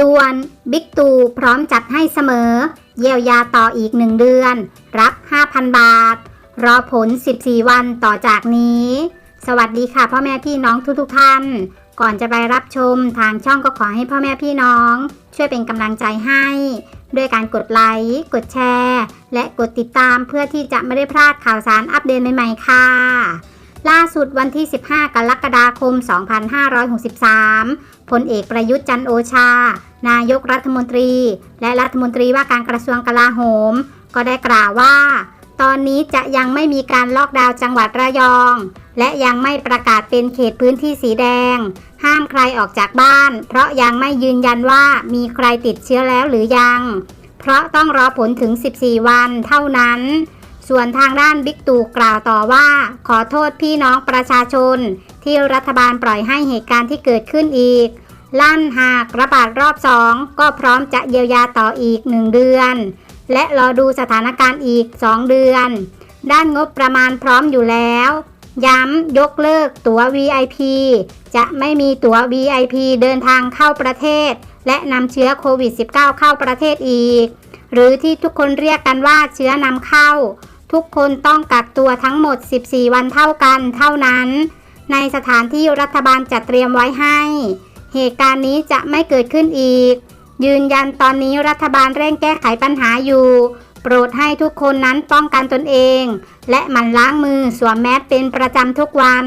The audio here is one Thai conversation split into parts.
ด่วนบิ๊กตู่พร้อมจัดให้เสมอ เยียวยาต่ออีก1เดือน รับ 5,000 บาท รอผล 14 วันต่อจากนี้ สวัสดีค่ะพ่อแม่พี่น้องทุกๆท่าน ก่อนจะไปรับชมทางช่องก็ขอให้พ่อแม่พี่น้อง ช่วยเป็นกำลังใจให้ ด้วยการกดไลค์กดแชร์ และกดติดตามเพื่อที่จะไม่ได้พลาดข่าวสารอัปเดตใหม่ๆค่ะล่าสุดวันที่ 15 กรกฎาคม 2563 พลเอกประยุทธ์จันโอชา นายกรัฐมนตรี และรัฐมนตรีว่าการกระทรวงกลาโหม ก็ได้กล่าวว่า ตอนนี้จะยังไม่มีการล็อกดาวน์จังหวัดระยอง และยังไม่ประกาศเป็นเขตพื้นที่สีแดง ห้ามใครออกจากบ้าน เพราะยังไม่ยืนยันว่ามีใครติดเชื้อแล้วหรือยัง เพราะต้องรอผลถึง 14 วันเท่านั้น ส่วนทางด้านบิ๊กตู่กล่าวต่อว่า ขอโทษพี่น้องประชาชน ที่รัฐบาลปล่อยให้เหตุการณ์ที่เกิดขึ้นอีก ลั่นหากระบาดรอบสองก็พร้อมจะเยียวยาต่ออีก 1 เดือน และรอดูสถานการณ์อีก 2 เดือน ด้านงบประมาณพร้อมอยู่แล้ว ย้ำยกเลิกตั๋ว VIP จะไม่มีตั๋ว VIP เดินทางเข้าประเทศ และนำเชื้อโควิด -19 เข้าประเทศอีก หรือที่ทุกคนเรียกกันว่าเชื้อนำเข้า ทุกคนต้องกักตัวทั้งหมด 14 วันเท่ากันเท่านั้น ในสถานที่รัฐบาลจัดเตรียมไว้ให้ เหตุการณ์นี้จะไม่เกิดขึ้นอีก ยืนยันตอนนี้รัฐบาลเร่งแก้ไขปัญหาอยู่ โปรดให้ทุกคนนั้นป้องกันตนเอง และหมั่นล้างมือสวมแมสเป็นประจำทุกวัน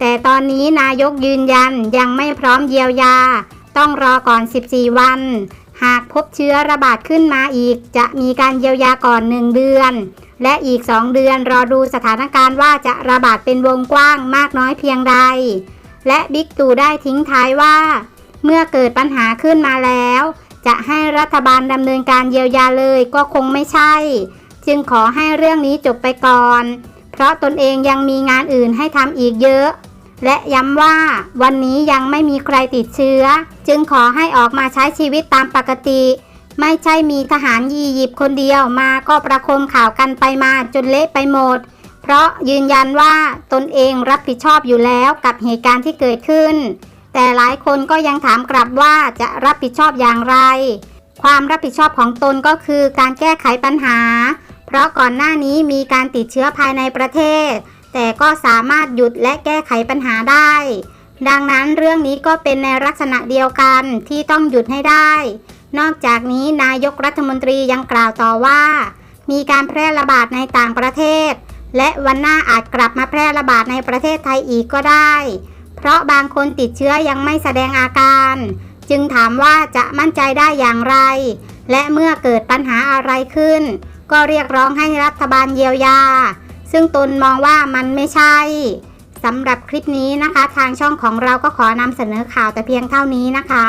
แต่ตอนนี้นายกยืนยันยังไม่พร้อมเยียวยา ต้องรอก่อน 14 วัน หากพบเชื้อระบาดขึ้นมาอีก จะมีการเยียวยาก่อน1เดือนและอีก 2 เดือนรอดูสถานการณ์ว่าจะระบาดเป็นวงกว้างมากน้อยเพียงใด และบิ๊กตู่ได้ทิ้งท้ายว่า เมื่อเกิดปัญหาขึ้นมาแล้ว จะให้รัฐบาลดำเนินการเยียวยาเลยก็คงไม่ใช่ จึงขอให้เรื่องนี้จบไปก่อน เพราะตนเองยังมีงานอื่นให้ทำอีกเยอะ และย้ำว่าวันนี้ยังไม่มีใครติดเชื้อ จึงขอให้ออกมาใช้ชีวิตตามปกติ ไม่ใช่มีทหารยียิปคนเดียวมาก็ประคมข่าวกันไปมาจนเละไปหมด เพราะยืนยันว่าตนเองรับผิดชอบอยู่แล้วกับเหตุการณ์ที่เกิดขึ้น แต่หลายคนก็ยังถามกลับว่าจะรับผิดชอบอย่างไร ความรับผิดชอบของตนก็คือการแก้ไขปัญหา เพราะก่อนหน้านี้มีการติดเชื้อภายในประเทศ แต่ก็สามารถหยุดและแก้ไขปัญหาได้ ดังนั้นเรื่องนี้ก็เป็นในลักษณะเดียวกันที่ต้องหยุดให้ได้ นอกจากนี้นายกรัฐมนตรียังกล่าวต่อว่า มีการแพร่ระบาดในต่างประเทศ และวันหน้าอาจกลับมาแพร่ระบาดในประเทศไทยอีกก็ได้ เพราะบางคนติดเชื้อยังไม่แสดงอาการ จึงถามว่าจะมั่นใจได้อย่างไร และเมื่อเกิดปัญหาอะไรขึ้น ก็เรียกร้องให้รัฐบาลเยียวยา ซึ่งตนมองว่ามันไม่ใช่สำหรับคลิปนี้นะคะ ทางช่องของเราก็ขอนำเสนอข่าวแต่เพียงเท่านี้นะคะ